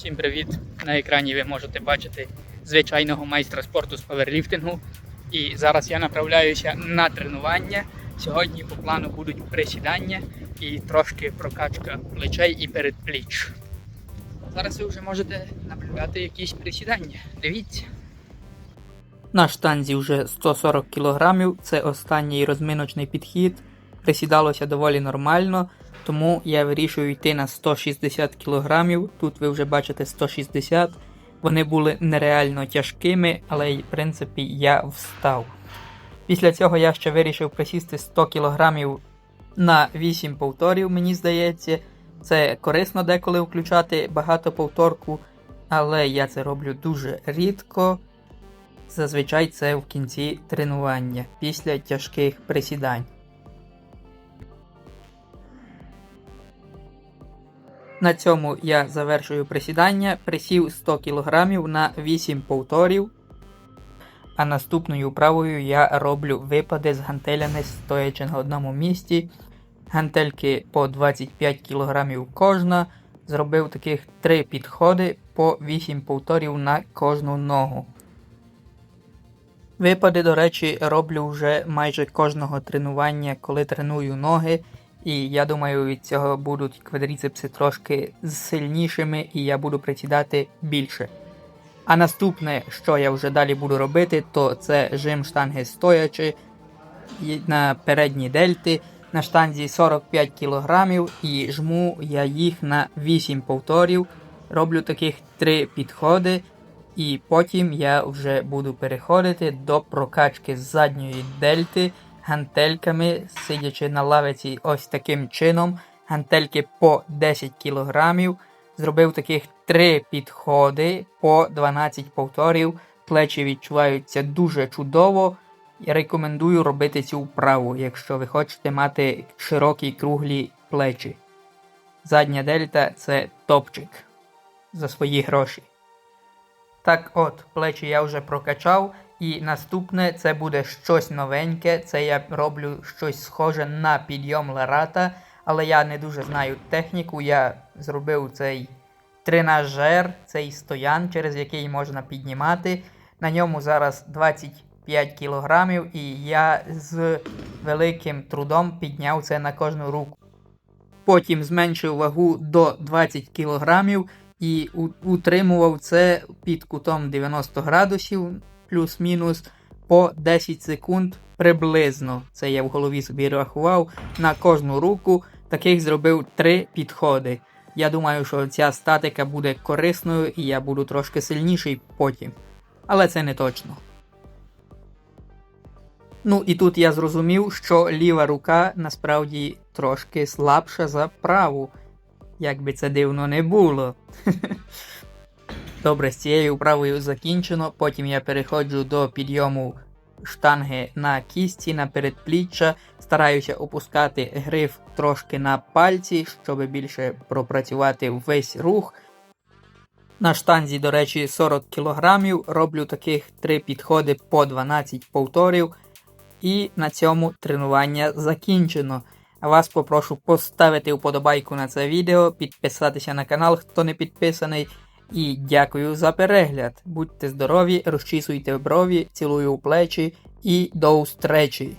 Всім привіт! На екрані ви можете бачити звичайного майстра спорту з паверліфтингу. І зараз я направляюся на тренування. Сьогодні по плану будуть присідання і трошки прокачка плечей і передпліч. Зараз ви вже можете наблюдати якісь присідання. Дивіться. На штанзі вже 140 кг, це останній розминочний підхід. Присідалося доволі нормально, тому я вирішую йти на 160 кг. Тут ви вже бачите 160 Вони були нереально тяжкими, але в принципі я встав. Після цього я ще вирішив присісти 100 кг на 8 повторів, мені здається. Це корисно деколи включати багато повторку, але я це роблю дуже рідко. Зазвичай це в кінці тренування після тяжких присідань. На цьому я завершую присідання, присів 100 кг на 8 повторів. А наступною вправою я роблю випади з гантелями стоячи на одному місці. Гантельки по 25 кг кожна. Зробив таких 3 підходи по 8 повторів на кожну ногу. Випади, до речі, роблю вже майже кожного тренування, коли треную ноги. І я думаю, від цього будуть квадріцепси трошки сильнішими, і я буду присідати більше. А наступне, що я вже далі буду робити, то це жим штанги стоячи на передні дельти на штанзі 45 кг і жму я їх на 8 повторів. Роблю таких 3 підходи, і потім я вже буду переходити до прокачки задньої дельти гантельками, сидячи на лавиці ось таким чином. Гантельки по 10 кг. Зробив таких 3 підходи по 12 повторів. Плечі відчуваються дуже чудово. Я рекомендую робити цю вправу, якщо ви хочете мати широкі круглі плечі. Задня дельта це топчик за свої гроші. Так от, плечі я вже прокачав, і наступне це буде щось новеньке. Це я роблю щось схоже на підйом ларата, але я не дуже знаю техніку. Я зробив цей тренажер, цей стоян, через який можна піднімати. На ньому зараз 25 кілограмів, і я з великим трудом підняв це на кожну руку. Потім зменшив вагу до 20 кілограмів і утримував це під кутом 90 градусів плюс-мінус по 10 секунд приблизно. Це я в голові собі рахував на кожну руку. Таких зробив 3 підходи. Я думаю, що ця статика буде корисною і я буду трошки сильніший потім. Але це не точно. Ну і тут я зрозумів, що ліва рука насправді трошки слабша за праву. Як би це дивно не було. Добре, з цією вправою закінчено. Потім я переходжу до підйому штанги на кісті, на передпліччя. Стараюся опускати гриф трошки на пальці, щоб більше пропрацювати весь рух. На штанзі, до речі, 40 кг. Роблю таких 3 підходи по 12 повторів. І на цьому тренування закінчено. Вас попрошу поставити вподобайку на це відео, підписатися на канал, хто не підписаний. І дякую за перегляд. Будьте здорові, розчісуйте брові, цілую у плечі і до устречі!